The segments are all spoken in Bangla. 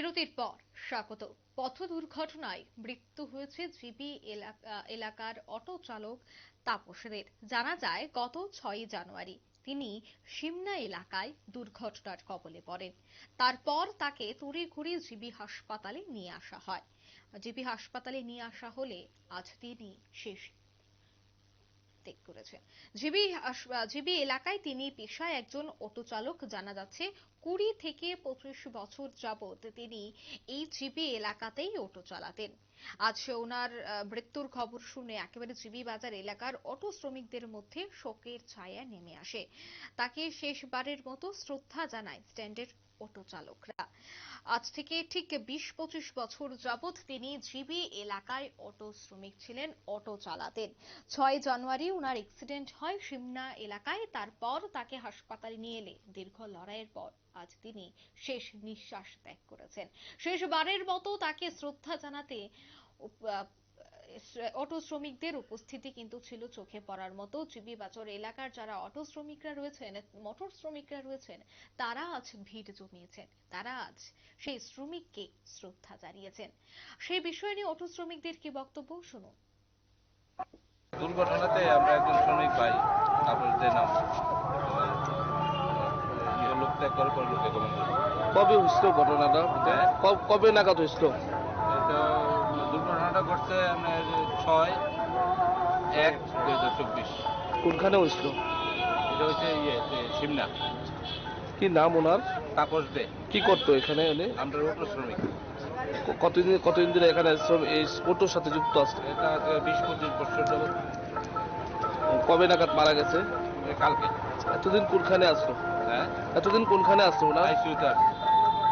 বিরতির পর স্বাগত। পথ দুর্ঘটনায় মৃত্যু হয়েছে জিবি এলাকা- এলাকার অটো চালক তাপসদের। জানা যায়, গত ছয়ই জানুয়ারি তিনি সিমনা এলাকায় দুর্ঘটনার কবলে পড়েন। তারপর তাকে তড়িঘড়ি জিবি হাসপাতালে নিয়ে আসা হয়। জিবি হাসপাতালে নিয়ে আসা হলে আজ তিনি শেষ করেছেন জিবি জিবি এলাকায় তিনি পেশায় একজন অটো চালক জানা যাচ্ছে, কুড়ি থেকে পঁচিশ বছর যাবত তিনি এই জিবি এলাকাতেই অটো চালাতেন। আজ ওনার মৃত্যুর খবর শুনে একেবারে জিবি বাজার এলাকার অটো শ্রমিকদের মধ্যে শোকের ছায়া নেমে আসে। তাকে শেষবারের মতো শ্রদ্ধা জানায় স্ট্যান্ডের অটো চালকরা। আজ থেকে ঠিক বিশ পঁচিশ বছর যাবৎ তিনি জিবি এলাকায় অটো শ্রমিক ছিলেন, অটো চালাতেন। ছয় জানুয়ারি ওনার অ্যাক্সিডেন্ট হয় সিমনা এলাকায়, তারপর তাকে হাসপাতালে নিয়ে এলে। দীর্ঘ লড়াইয়ের পর আজ তিনি শেষ নিঃশ্বাস ত্যাগ করেছেন। শেষবারের মতো তাকে শ্রদ্ধা জানাতে অটো শ্রমিকদের উপস্থিতি কিন্তু ছিল চোখে পড়ার মতো। জিবি বাজার এলাকার যারা অটো শ্রমিকরা রয়েছেন মোটর শ্রমিকরা রয়েছেন তারা আজ ভিড় জমিয়েছেন। তারা আজ সেই শ্রমিককে শ্রদ্ধা জানিয়েছেন। সেই বিষয় নিয়ে অটো শ্রমিকদের কি বক্তব্য? শুনুন। দুর্ঘটনাতে আমরা একজন শ্রমিক পাই তারপর যে নাম ইয়ে ত্যাগ করে পরে লোকে গমন করে কবে হয়েছিল ঘটনাটা? হ্যাঁ? কবে নাগাদ হয়েছিল? দুর্ঘটনাটা ঘটছে আপনার ছয় এক দুই হাজার চব্বিশ। কোনখানে হয়েছিল? এটা হচ্ছে ইয়ে সিমনা কি নাম ওনার? তাপস দে। কি করতো এখানে উনি আমরা অটো শ্রমিক। কতদিন কতদিন ধরে এখানে শ্রম- এই অটোর সাথে যুক্ত আছে? এটা বিশ পঁচিশ বছর যাবত কবে নাগাদ মারা গেছে? কালকে। এতদিন কোনখানে আসলো? হ্যাঁ? এতদিন কোনখানে আসলো ওনার? আইসিউতে আছে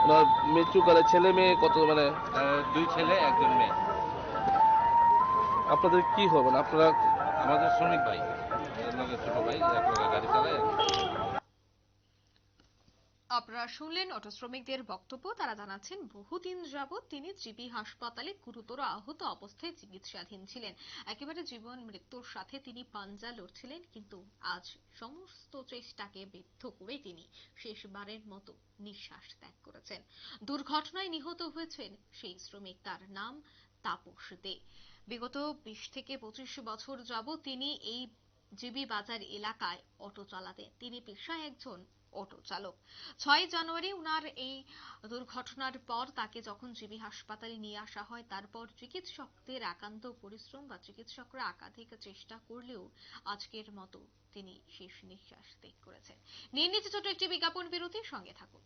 ওনার মৃত্যুকালে ছেলে মেয়ে কত মানে দুই ছেলে একজন মেয়ে। আপনাদের কি হবেন আপনারা আমাদের শ্রমিক ভাই ছোট ভাই গাড়ি চালায়। আপনারা শুনলেন অটো শ্রমিকদের বক্তব্য। তারা জানাচ্ছেন বহুদিন যাবৎ তিনি জিবি হাসপাতালে গুরুতর আহত অবস্থায় চিকিৎসাধীন ছিলেন। একেবারে জীবন মৃত্যুর সাথে তিনি পাঞ্জা লড়ছিলেন কিন্তু আজ সমস্ত চেষ্টাকে ব্যর্থ করে তিনি শেষবারের মতো নিঃশ্বাস ত্যাগ করেছেন। দুর্ঘটনায় নিহত হয়েছেন সেই শ্রমিক। তার নাম তাপস দে বিগত বিশ থেকে পঁচিশ বছর যাবৎ তিনি এই জিবি বাজার এলাকায় অটো চালাতেন তিনি পেশায় একজন অটো চালক। ছয় জানুয়ারি উনার এই দুর্ঘটনার পর তাকে যখন জিবি হাসপাতালে নিয়ে আসা হয়, তারপর চিকিৎসকদের একান্ত পরিশ্রম বা চিকিৎসকরা একাধিক চেষ্টা করলেও আজকের মতো তিনি শেষ নিঃশ্বাস ত্যাগ করেছেন। নিয়ে নিচ্ছে ছোট একটি বিজ্ঞাপন বিরতির সঙ্গে থাকুন।